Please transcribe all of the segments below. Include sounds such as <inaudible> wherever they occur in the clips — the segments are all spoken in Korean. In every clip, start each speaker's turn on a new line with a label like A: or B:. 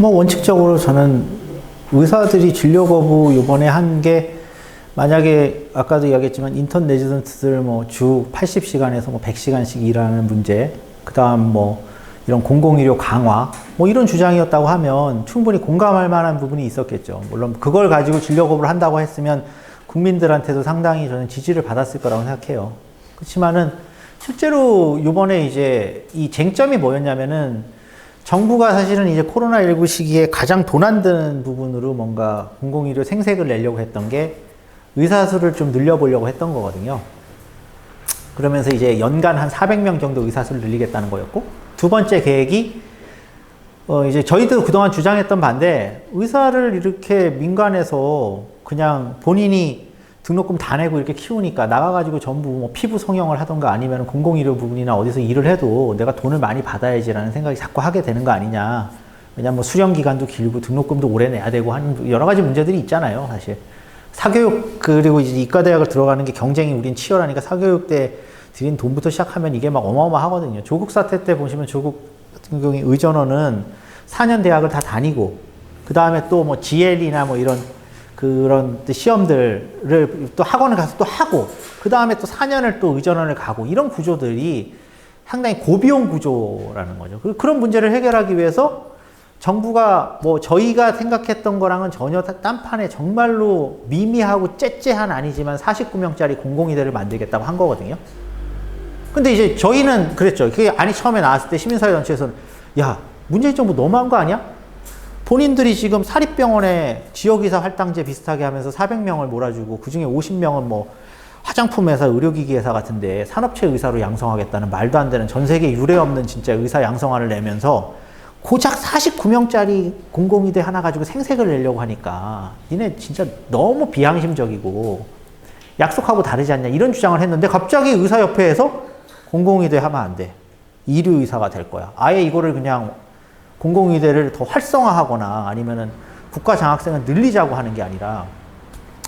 A: 뭐 원칙적으로 저는 의사들이 진료 거부 요번에 한 게 만약에 아까도 이야기했지만 인턴 레지던트들 뭐 주 80시간에서 뭐 100시간씩 일하는 문제, 그다음 뭐 이런 공공의료 강화 뭐 이런 주장이었다고 하면 충분히 공감할 만한 부분이 있었겠죠. 물론 그걸 가지고 진료 거부를 한다고 했으면 국민들한테도 상당히 저는 지지를 받았을 거라고 생각해요. 그렇지만은 실제로 요번에 이제 이 쟁점이 뭐였냐면은 정부가 사실은 이제 코로나19 시기에 가장 드는 부분으로 뭔가 공공의료 생색을 내려고 했던 게 의사 수를 좀 늘려보려고 했던 거거든요. 그러면서 이제 연간 한 400명 정도 의사 수를 늘리겠다는 거였고, 두 번째 계획이, 어, 이제 저희도 그동안 주장했던 반대, 의사를 이렇게 민간에서 그냥 본인이 등록금 다 내고 이렇게 키우니까 나가가지고 전부 뭐 피부 성형을 하던가 아니면 공공의료 부분이나 어디서 일을 해도 내가 돈을 많이 받아야지라는 생각이 자꾸 하게 되는 거 아니냐. 왜냐면 뭐 수령 기간도 길고 등록금도 오래 내야 되고 하는 여러 가지 문제들이 있잖아요, 사실. 사교육 그리고 이제 이과대학을 들어가는 게 경쟁이 우린 치열하니까 사교육 때 들인 돈부터 시작하면 이게 막 어마어마하거든요. 조국 사태 때 보시면 조국 경우에 의전원은 4년 대학을 다 다니고 그 다음에 또 뭐 GL이나 뭐 이런 그런 시험들을 또 학원을 가서 또 하고 그 다음에 또 4년을 또 의전원을 가고 이런 구조들이 상당히 고비용 구조라는 거죠. 그- 그런 문제를 해결하기 위해서 정부가 뭐 저희가 생각했던 거랑은 전혀 다- 딴판에 정말로 미미하고 째째한 아니지만 49명짜리 공공의대를 만들겠다고 한 거거든요. 근데 이제 저희는 그랬죠. 그게 아니 처음에 나왔을 때 시민사회 단체에서는 야 문재인 정부 너무한 거 아니야? 본인들이 지금 사립병원에 지역의사 할당제 비슷하게 하면서 400명을 몰아주고 그중에 50명은 뭐 화장품 회사, 의료기기 회사 같은데 산업체 의사로 양성하겠다는 말도 안 되는 전 세계 유례 없는 진짜 의사 양성화를 내면서 고작 49명짜리 공공의대 하나 가지고 생색을 내려고 하니까 니네 진짜 너무 비양심적이고 약속하고 다르지 않냐 이런 주장을 했는데 갑자기 의사협회에서 공공의대 하면 안 돼. 이류의사가 될 거야. 아예 이거를 그냥 공공의대를 더 활성화하거나 아니면은 국가 장학생을 늘리자고 하는 게 아니라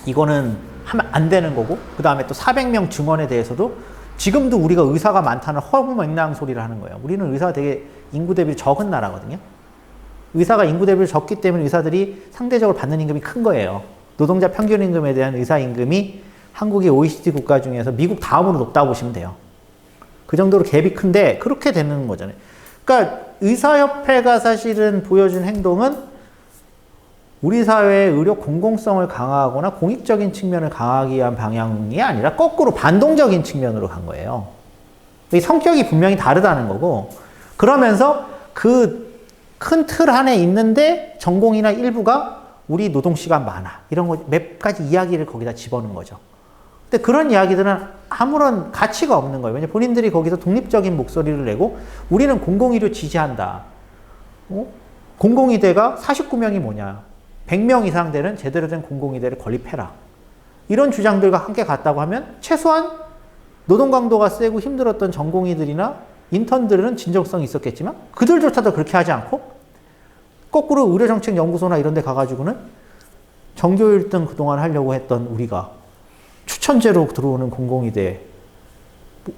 A: 이거는 하면 안 되는 거고 그 다음에 또 400명 증원에 대해서도 지금도 우리가 의사가 많다는 허무맹랑 소리를 하는 거예요. 우리는 의사가 되게 인구 대비 적은 나라거든요. 의사가 인구 대비를 적기 때문에 의사들이 상대적으로 받는 임금이 큰 거예요. 노동자 평균 임금에 대한 의사 임금이 한국의 OECD 국가 중에서 미국 다음으로 높다고 보시면 돼요. 그 정도로 갭이 큰데 그렇게 되는 거잖아요. 그러니까 의사협회가 사실은 보여준 행동은 우리 사회의 의료 공공성을 강화하거나 공익적인 측면을 강화하기 위한 방향이 아니라 거꾸로 반동적인 측면으로 간 거예요. 이 성격이 분명히 다르다는 거고 그러면서 그 큰 틀 안에 있는데 전공이나 일부가 우리 노동 시간 많아 이런 거 몇 가지 이야기를 거기다 집어넣은 거죠. 근데 그런 이야기들은 아무런 가치가 없는 거예요. 왜냐면 본인들이 거기서 독립적인 목소리를 내고 우리는 공공의료 지지한다. 어? 공공의대가 49명이 뭐냐. 100명 이상 되는 제대로 된 공공의대를 건립해라. 이런 주장들과 함께 갔다고 하면 최소한 노동 강도가 세고 힘들었던 전공의들이나 인턴들은 진정성이 있었겠지만 그들조차도 그렇게 하지 않고 거꾸로 의료정책연구소나 이런 데 가가지고는 전교 1등 그동안 하려고 했던 우리가 추천제로 들어오는 공공의대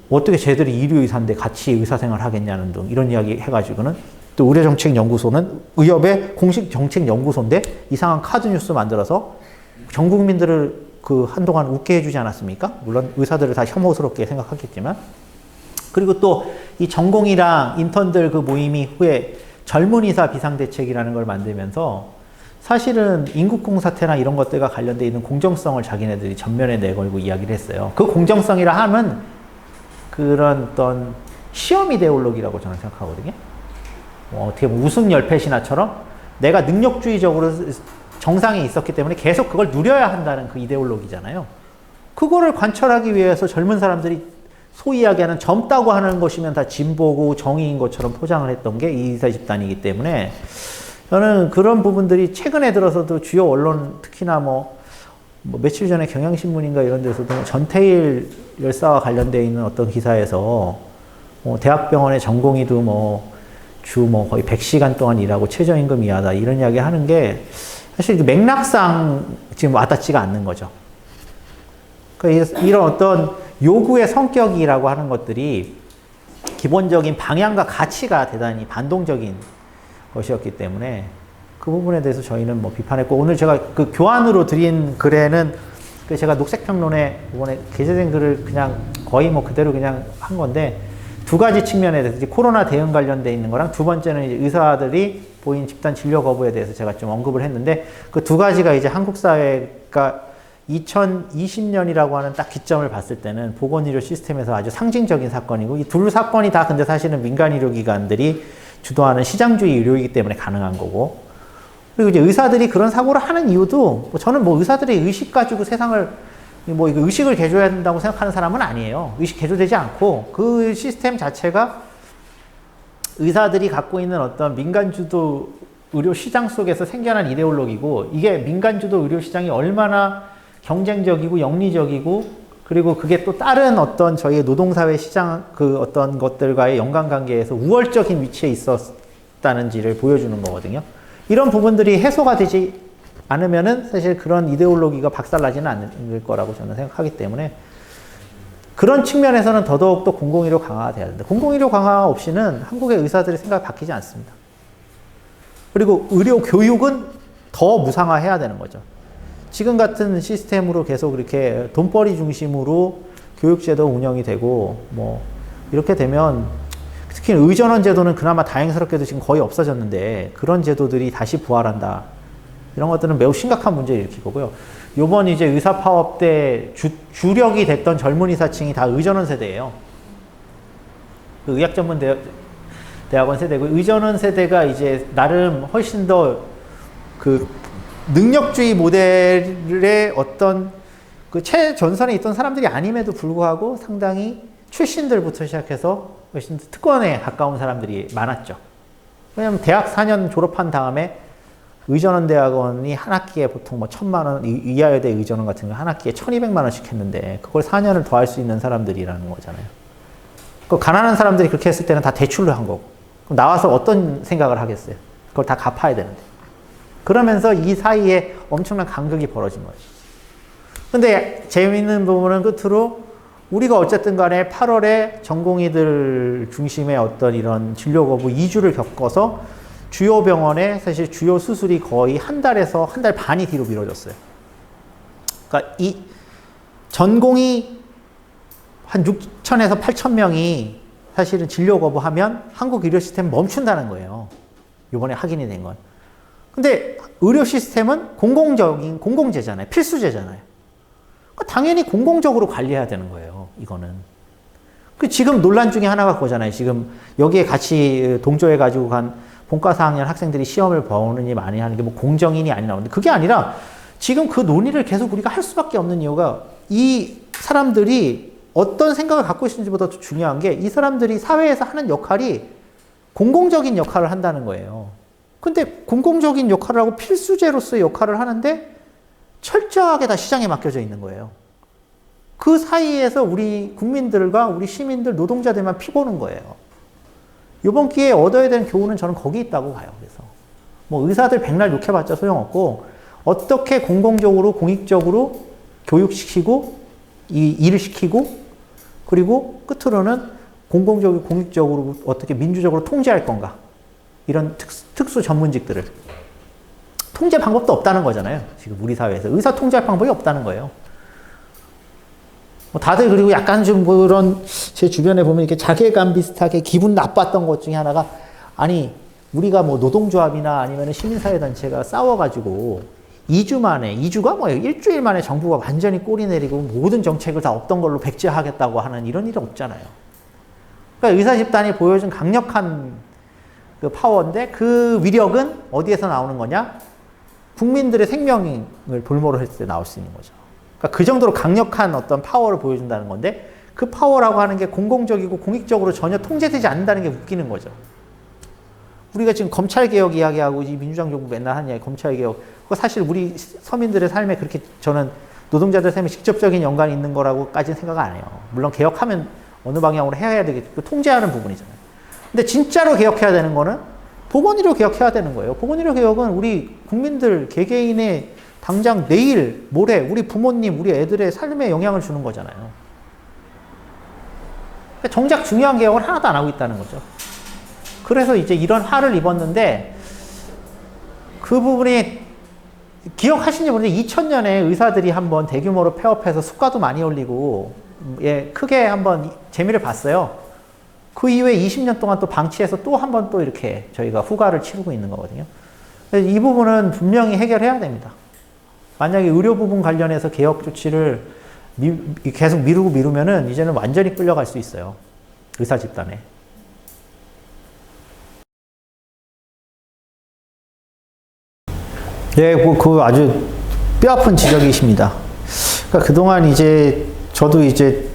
A: 뭐 어떻게 쟤들이 의료의사인데 같이 의사생활 하겠냐는 등 이런 이야기 해가지고는 또 의료정책연구소는 의협의 공식 정책연구소인데 이상한 카드 뉴스 만들어서 전 국민들을 그 한동안 웃게 해주지 않았습니까? 물론 의사들을 다 혐오스럽게 생각하겠지만 그리고 또 이 전공이랑 인턴들 그 모임이 후에 젊은이사 비상대책이라는 걸 만들면서 사실은 인국공 사태나 이런 것들과 관련돼 있는 공정성을 자기네들이 전면에 내걸고 이야기를 했어요. 그 공정성이라 함은 그런 어떤 시험 이데올로기라고 저는 생각하거든요. 뭐 어떻게 보면 우승 열패신화처럼 내가 능력주의적으로 정상에 있었기 때문에 계속 그걸 누려야 한다는 그 이데올로기잖아요. 그거를 관철하기 위해서 젊은 사람들이 소위 이야기하는 젊다고 하는 것이면 다 진보고 정의인 것처럼 포장을 했던 게 이사 집단이기 때문에 저는 그런 부분들이 최근에 들어서도 주요 언론 특히나 뭐, 뭐 며칠 전에 경향신문인가 이런 데서도 전태일 열사와 관련되어 있는 어떤 기사에서 뭐 대학병원의 전공의도 뭐 주 뭐 거의 100시간 동안 일하고 최저임금 이하다 이런 이야기 하는 게 사실 그 맥락상 지금 와닿지가 않는 거죠. 그러니까 이런 어떤 요구의 성격이라고 하는 것들이 기본적인 방향과 가치가 대단히 반동적인 것이었기 때문에 그 부분에 대해서 저희는 뭐 비판했고 오늘 제가 그 교환으로 드린 글에는 그 제가 녹색평론에 이번에 게재된 글을 그냥 거의 뭐 그대로 그냥 한 건데 두 가지 측면에 대해서 코로나 대응 관련돼 있는 거랑 두 번째는 이제 의사들이 보인 집단 진료 거부에 대해서 제가 좀 언급을 했는데 그 두 가지가 이제 한국 사회가 2020년이라고 하는 딱 기점을 봤을 때는 보건의료 시스템에서 아주 상징적인 사건이고 이 둘 사건이 다 근데 사실은 민간 의료기관들이 주도하는 시장주의 의료이기 때문에 가능한 거고 그리고 이제 의사들이 그런 사고를 하는 이유도 뭐 저는 뭐 의사들의 의식 가지고 세상을 뭐 이거 의식을 개조해야 된다고 생각하는 사람은 아니에요. 의식 개조되지 않고 그 시스템 자체가 의사들이 갖고 있는 어떤 민간 주도 의료 시장 속에서 생겨난 이데올로기고 이게 민간 주도 의료 시장이 얼마나 경쟁적이고 영리적이고 그리고 그게 또 다른 어떤 저희의 노동사회 시장 그 어떤 것들과의 연관관계에서 우월적인 위치에 있었다는지를 보여주는 거거든요. 이런 부분들이 해소가 되지 않으면은 사실 그런 이데올로기가 박살나지는 않을 거라고 저는 생각하기 때문에 그런 측면에서는 더더욱 또 공공의료 강화가 돼야 된다. 공공의료 강화 없이는 한국의 의사들의 생각이 바뀌지 않습니다. 그리고 의료 교육은 더 무상화해야 되는 거죠. 지금 같은 시스템으로 계속 이렇게 돈벌이 중심으로 교육제도 운영이 되고 뭐 이렇게 되면 특히 의전원 제도는 그나마 다행스럽게도 지금 거의 없어졌는데 그런 제도들이 다시 부활한다. 이런 것들은 매우 심각한 문제를 일으킬 거고요. 요번 이제 의사 파업 때 주, 주력이 됐던 젊은 의사층이 다 의전원 세대예요. 그 의학 전문 대학, 대학원 세대고 의전원 세대가 이제 나름 훨씬 더그 능력주의 모델의 어떤 그 최전선에 있던 사람들이 아님에도 불구하고 상당히 출신들부터 시작해서 훨씬 특권에 가까운 사람들이 많았죠. 왜냐하면 대학 4년 졸업한 다음에 의전원 대학원이 한 학기에 보통 뭐 천만 원, 이하여대 의전원 같은 거 한 학기에 천이백만 원씩 했는데 그걸 4년을 더 할 수 있는 사람들이라는 거잖아요. 그 가난한 사람들이 그렇게 했을 때는 다 대출로 한 거고. 그럼 나와서 어떤 생각을 하겠어요? 그걸 다 갚아야 되는데. 그러면서 이 사이에 엄청난 간극이 벌어진 거죠. 근데 재미있는 부분은 끝으로 우리가 어쨌든 간에 8월에 전공의들 중심의 어떤 이런 진료 거부 2주를 겪어서 주요 병원에 사실 주요 수술이 거의 한 달에서 한 달 반이 뒤로 미뤄졌어요. 그러니까 이 전공이 한 6천에서 8천 명이 사실은 진료 거부하면 한국 의료 시스템 멈춘다는 거예요. 이번에 확인이 된 건. 근데 의료 시스템은 공공적인 공공재잖아요. 필수재잖아요. 그러니까 당연히 공공적으로 관리해야 되는 거예요. 이거는. 그 지금 논란 중에 하나가 그거잖아요. 지금 여기에 같이 동조해 가지고 간 본과 4학년 학생들이 시험을 보느니 많이 하는 게 뭐 공정인이 아니라 근데 그게 아니라 지금 그 논의를 계속 우리가 할 수밖에 없는 이유가 이 사람들이 어떤 생각을 갖고 있는지보다 더 중요한 게 이 사람들이 사회에서 하는 역할이 공공적인 역할을 한다는 거예요. 근데 공공적인 역할을 하고 필수제로서의 역할을 하는데 철저하게 다 시장에 맡겨져 있는 거예요. 그 사이에서 우리 국민들과 우리 시민들, 노동자들만 피보는 거예요. 이번 기회에 얻어야 되는 교훈은 저는 거기 있다고 봐요. 그래서 뭐 의사들 백날 욕해봤자 소용없고 어떻게 공공적으로 공익적으로 교육시키고 이 일을 시키고 그리고 끝으로는 공공적이고 공익적으로 어떻게 민주적으로 통제할 건가 이런 특, 특수 전문직들을 통제 방법도 없다는 거잖아요. 지금 우리 사회에서 의사 통제할 방법이 없다는 거예요. 뭐 다들 그리고 약간 좀 그런 제 주변에 보면 이렇게 자괴감 비슷하게 기분 나빴던 것 중에 하나가 아니 우리가 뭐 노동조합이나 아니면 시민사회단체가 싸워가지고 2주 만에 2주가 뭐예요 일주일 만에 정부가 완전히 꼬리 내리고 모든 정책을 다 없던 걸로 백지하겠다고 하는 이런 일이 없잖아요. 그러니까 의사 집단이 보여준 강력한 그 파워인데 그 위력은 어디에서 나오는 거냐? 국민들의 생명을 볼모로 했을 때 나올 수 있는 거죠. 그러니까 그 정도로 강력한 어떤 파워를 보여준다는 건데 그 파워라고 하는 게 공공적이고 공익적으로 전혀 통제되지 않는다는 게 웃기는 거죠. 우리가 지금 검찰개혁 이야기하고 이 민주당 정부 맨날 하는 검찰개혁 그거 사실 우리 서민들의 삶에 그렇게 저는 노동자들 삶에 직접적인 연관이 있는 거라고까지는 생각 안 해요. 물론 개혁하면 어느 방향으로 해야 되겠고 통제하는 부분이잖아요. 근데 진짜로 개혁해야 되는 거는 보건의료 개혁해야 되는 거예요. 보건의료 개혁은 우리 국민들 개개인의 당장 내일, 모레 우리 부모님, 우리 애들의 삶에 영향을 주는 거잖아요. 그러니까 정작 중요한 개혁을 하나도 안 하고 있다는 거죠. 그래서 이제 이런 화를 입었는데 그 부분이 기억하시는지 모르는데 2000년에 의사들이 한번 대규모로 폐업해서 수가도 많이 올리고 음, 예 크게 한번 재미를 봤어요. 그 이후에 20년 동안 또 방치해서 또 한 번 또 이렇게 저희가 후가를 치르고 있는 거거든요. 이 부분은 분명히 해결해야 됩니다. 만약에 의료 부분 관련해서 개혁 조치를 미- 계속 미루고 미루면은 이제는 완전히 끌려갈 수 있어요. 의사 집단에. 예, 그, 그 아주 뼈 아픈 지적이십니다. 그러니까 그동안 이제 저도 이제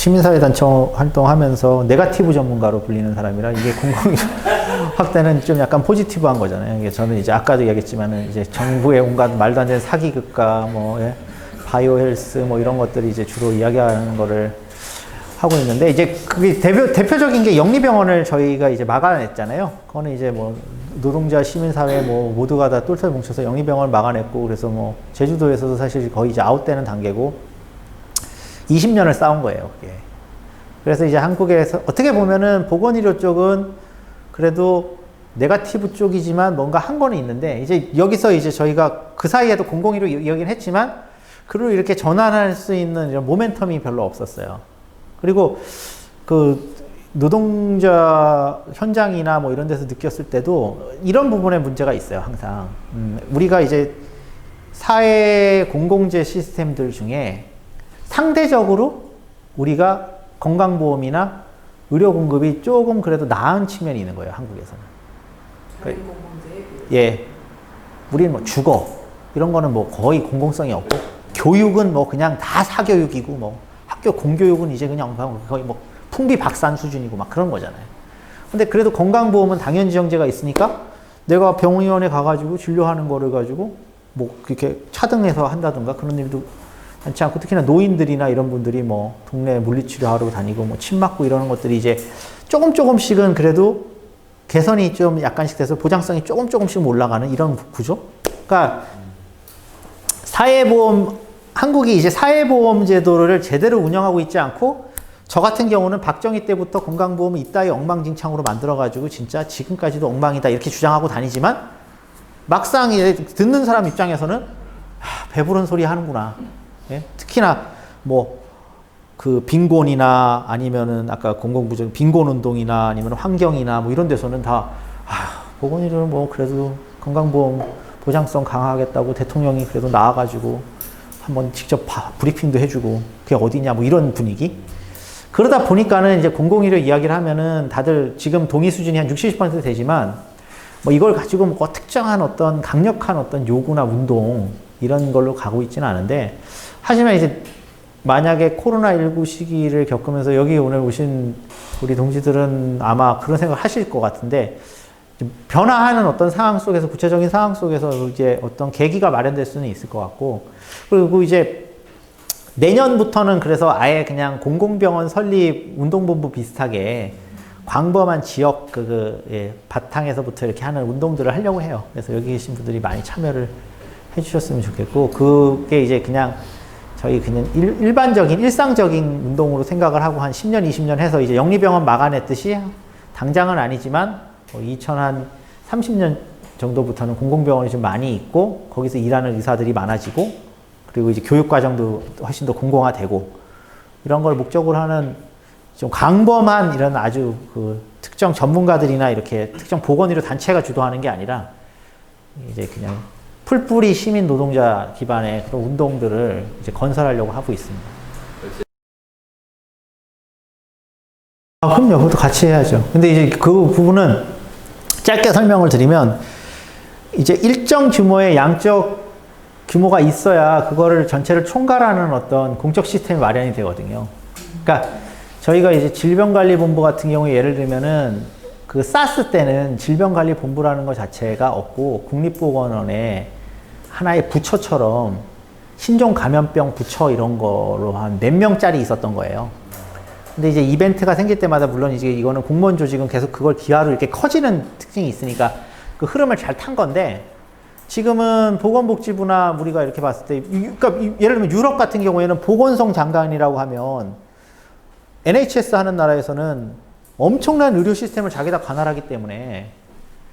A: 시민사회단체 활동하면서 네가티브 전문가로 불리는 사람이라 이게 공공 <laughs> 확대는 좀 약간 포지티브한 거잖아요. 이게 저는 이제 아까도 이야기했지만은 이제 정부의 온갖 말도 안 되는 사기극과 뭐 예, 바이오 헬스 뭐 이런 것들이 이제 주로 이야기하는 거를 하고 있는데 이제 그게 대표 대표적인 게 영리병원을 저희가 이제 막아냈잖아요. 그거는 이제 뭐 노동자 시민사회 뭐 모두가 다 똘똘 뭉쳐서 영리병원을 막아냈고 그래서 뭐 제주도에서도 사실 거의 이제 아웃되는 단계고 20년을 싸운 거예요. 그게. 그래서 이제 한국에서 어떻게 보면은 보건의료 쪽은 그래도 네가티브 쪽이지만 뭔가 한 거는 있는데 이제 여기서 이제 저희가 그 사이에도 공공의료 이야기는 했지만 그를 이렇게 전환할 수 있는 이런 모멘텀이 별로 없었어요. 그리고 그 노동자 현장이나 뭐 이런 데서 느꼈을 때도 이런 부분에 문제가 있어요, 항상. 음, 우리가 이제 사회 공공재 시스템들 중에 상대적으로 우리가 건강보험이나 의료 공급이 조금 그래도 나은 측면이 있는 거예요, 한국에서는.
B: 비해
A: 예. 우리는 뭐 주거, 이런 거는 뭐 거의 공공성이 없고, 교육은 뭐 그냥 다 사교육이고, 뭐 학교 공교육은 이제 그냥 거의 뭐 풍비박산 수준이고 막 그런 거잖아요. 근데 그래도 건강보험은 당연지정제가 있으니까 내가 병원에 가가지고 진료하는 거를 가지고 뭐 그렇게 차등해서 한다든가 그런 일도 많지 않고 특히나 노인들이나 이런 분들이 뭐 동네 물리치료하러 다니고 뭐 침 맞고 이러는 것들이 이제 조금 조금씩은 그래도 개선이 좀 약간씩 돼서 보장성이 조금 조금씩 올라가는 이런 구조? 그러니까 사회보험 한국이 이제 사회보험 제도를 제대로 운영하고 있지 않고 저 같은 경우는 박정희 때부터 건강보험을 이따위 엉망진창으로 만들어가지고 진짜 지금까지도 엉망이다 이렇게 주장하고 다니지만 막상 이제 듣는 사람 입장에서는 아, 배부른 소리 하는구나. 예? 특히나 뭐 그 빈곤이나 아니면은 아까 공공부정 빈곤 운동이나 아니면 환경이나 뭐 이런 데서는 다 아, 보건의료는 뭐 그래도 건강보험 보장성 강화하겠다고 대통령이 그래도 나와가지고 한번 직접 바- 브리핑도 해주고 그게 어디냐 뭐 이런 분위기. 그러다 보니까는 이제 공공의료 이야기를 하면은 다들 지금 동의 수준이 한 60, 70% 되지만 뭐 이걸 가지고 뭐 특정한 어떤 강력한 어떤 요구나 운동 이런 걸로 가고 있지는 않은데 하지만 이제 만약에 코로나19 시기를 겪으면서 여기 오늘 오신 우리 동지들은 아마 그런 생각을 하실 것 같은데 좀 변화하는 어떤 상황 속에서 구체적인 상황 속에서 이제 어떤 계기가 마련될 수는 있을 것 같고 그리고 이제 내년부터는 그래서 아예 그냥 공공병원 설립 운동본부 비슷하게 광범한 지역 그, 그 예, 바탕에서부터 이렇게 하는 운동들을 하려고 해요. 그래서 여기 계신 분들이 많이 참여를 해주셨으면 좋겠고 그게 이제 그냥 저희 그냥 일, 반적인 일상적인 운동으로 생각을 하고 한 10년, 20년 해서 이제 영리병원 막아냈듯이 당장은 아니지만 뭐 2030년 정도부터는 공공병원이 좀 많이 있고 거기서 일하는 의사들이 많아지고 그리고 이제 교육 과정도 훨씬 더 공공화되고 이런 걸 목적으로 하는 좀 강범한 이런 아주 그 특정 전문가들이나 이렇게 특정 보건의료 단체가 주도하는 게 아니라 이제 그냥 풀뿌리 시민 노동자 기반의 그런 운동들을 이제 건설하려고 하고 있습니다. 아, 그럼요. 그것도 같이 해야죠. 근데 이제 그 부분은 짧게 설명을 드리면 이제 일정 규모의 양적 규모가 있어야 그거를 전체를 총괄하는 어떤 공적 시스템이 마련이 되거든요. 그러니까 저희가 이제 질병관리본부 같은 경우에 예를 들면은 그 사스 때는 질병관리본부라는 것 자체가 없고 국립보건원에 하나의 부처처럼 신종 감염병 부처 이런 거로 한 몇 명짜리 있었던 거예요. 근데 이제 이벤트가 생길 때마다 물론 이제 이거는 공무원 조직은 계속 그걸 기하로 이렇게 커지는 특징이 있으니까 그 흐름을 잘 탄 건데 지금은 보건복지부나 우리가 이렇게 봤을 때, 이- 그러니까 이- 예를 들면 유럽 같은 경우에는 보건성 장관이라고 하면 NHS 하는 나라에서는 엄청난 의료 시스템을 자기다 관할하기 때문에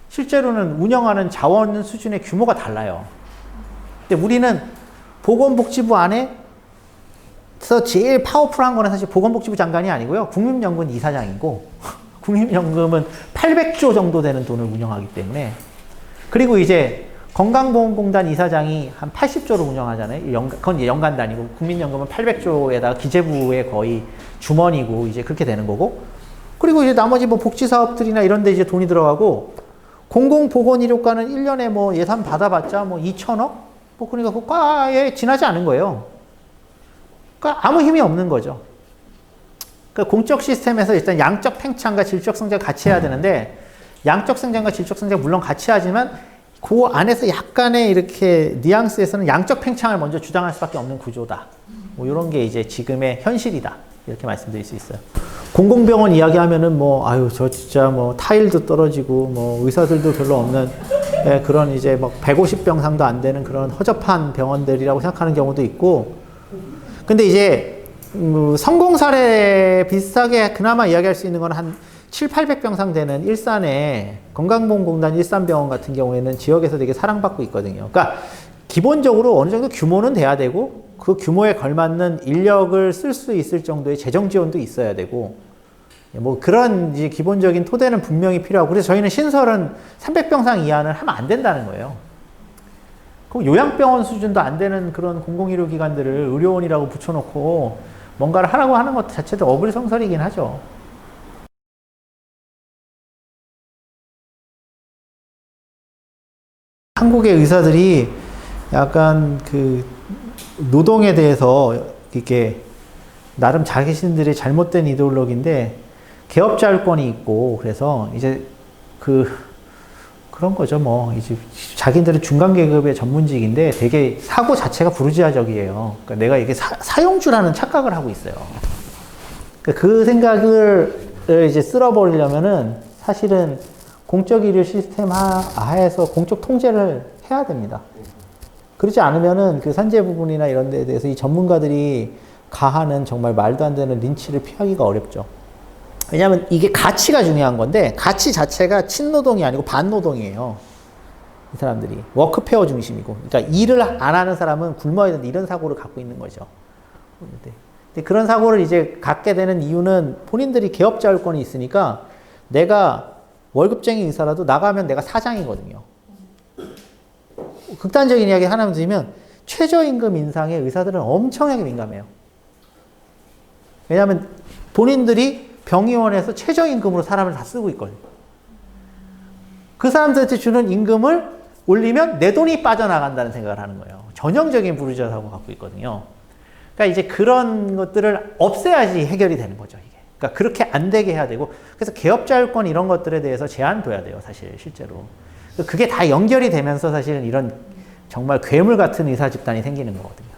A: 실제로는 운영하는 자원 수준의 규모가 달라요. 근데 우리는 보건복지부 안에서 제일 파워풀한 거는 사실 보건복지부 장관이 아니고요. 국민연금 이사장이고 <laughs> 국민연금은 800조 정도 되는 돈을 운영하기 때문에 그리고 이제 건강보험공단 이사장이 한 80조를 운영하잖아요. 연, 그건 연간 단위고 국민연금은 800조에다가 기재부의 거의 주머니고 이제 그렇게 되는 거고 그리고 이제 나머지 뭐 복지 사업들이나 이런 데 이제 돈이 들어가고 공공보건의료과는 1년에 뭐 예산 받아봤자 뭐 2천억? 뭐 그러니까 그 과에 지나지 않은 거예요. 그러니까 아무 힘이 없는 거죠. 그 공적 시스템에서 일단 양적 팽창과 질적 성장 같이 해야 되는데 양적 성장과 질적 성장 물론 같이 하지만 그 안에서 약간의 이렇게 뉘앙스에서는 양적 팽창을 먼저 주장할 수밖에 없는 구조다. 뭐 이런 게 이제 지금의 현실이다. 이렇게 말씀드릴 수 있어요. 공공병원 이야기하면은 뭐 아유 저 진짜 뭐 타일도 떨어지고 뭐 의사들도 별로 없는 예, 그런 이제 막 150병상도 안 되는 그런 허접한 병원들이라고 생각하는 경우도 있고 근데 이제 음, 성공 사례 비슷하게 그나마 이야기할 수 있는 건 한 7, 800병상 되는 일산의 건강보험공단 일산병원 같은 경우에는 지역에서 되게 사랑받고 있거든요. 그러니까 기본적으로 어느 정도 규모는 돼야 되고 그 규모에 걸맞는 인력을 쓸 수 있을 정도의 재정 지원도 있어야 되고 뭐 그런 이제 기본적인 토대는 분명히 필요하고 그래서 저희는 신설은 300병상 이하는 하면 안 된다는 거예요. 그럼 요양병원 수준도 안 되는 그런 공공의료 기관들을 의료원이라고 붙여놓고 뭔가를 하라고 하는 것 자체도 어불성설이긴 하죠. 한국의 의사들이 약간 그 노동에 대해서 이렇게 나름 자신들의 잘못된 이데올로기인데 개업자율권이 있고 그래서 이제 그 그런 거죠 뭐 이제 자기들은 중간 계급의 전문직인데 되게 사고 자체가 부르지아적이에요. 그러니까 내가 이게 사, 사용주라는 착각을 하고 있어요. 그러니까 그 생각을 이제 쓸어버리려면은 사실은 공적 의료 시스템 하- 하에서 공적 통제를 해야 됩니다. 그렇지 않으면은 그 산재 부분이나 이런 데에 대해서 이 전문가들이 가하는 정말 말도 안 되는 린치를 피하기가 어렵죠. 왜냐하면 이게 가치가 중요한 건데 가치 자체가 친노동이 아니고 반노동이에요. 이 사람들이 워크페어 중심이고, 그러니까 일을 안 하는 사람은 굶어야 된다 이런 사고를 갖고 있는 거죠. 근데, 근데 그런 사고를 이제 갖게 되는 이유는 본인들이 개업자율권이 있으니까 내가 월급쟁이 의사라도 나가면 내가 사장이거든요. 극단적인 이야기 하나만 드리면 최저임금 인상에 의사들은 엄청나게 민감해요. 왜냐하면 본인들이 병의원에서 최저임금으로 사람을 다 쓰고 있거든요. 그 사람들한테 주는 임금을 올리면 내 돈이 빠져나간다는 생각을 하는 거예요. 전형적인 부르주아 사고 갖고 있거든요. 그러니까 이제 그런 것들을 없애야지 해결이 되는 거죠, 이게. 그러니까 그렇게 안 되게 해야 되고, 그래서 개업자율권 이런 것들에 대해서 제한 둬야 돼요, 사실, 실제로. 그게 다 연결이 되면서 사실은 이런 정말 괴물 같은 의사 집단이 생기는 거거든요.